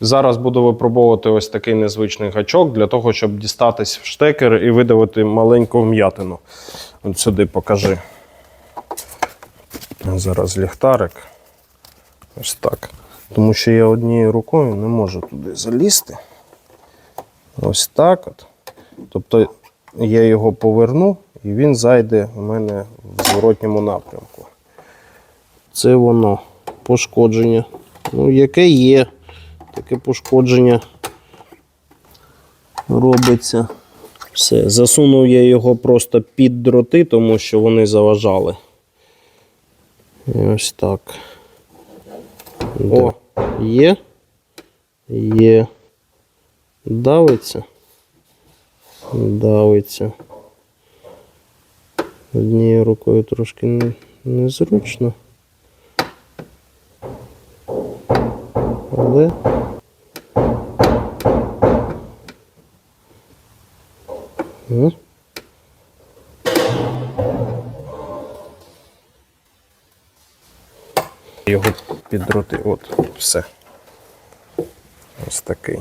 Зараз буду випробовувати ось такий незвичний гачок для того, щоб дістатись в штекер і видавити маленьку вм'ятину. От сюди покажи. Зараз ліхтарик. Ось так. Тому що я однією рукою не можу туди залізти. Ось так от. Тобто я його поверну і він зайде у мене в зворотньому напрямку. Це воно пошкодження. Ну, яке є, таке пошкодження робиться. Все, засунув я його просто під дроти, тому що вони заважали. І ось так. О, є. Є. Давиться. Давиться. Однією рукою трошки незручно. Але. М? Його підроти, От, все. Ось такий.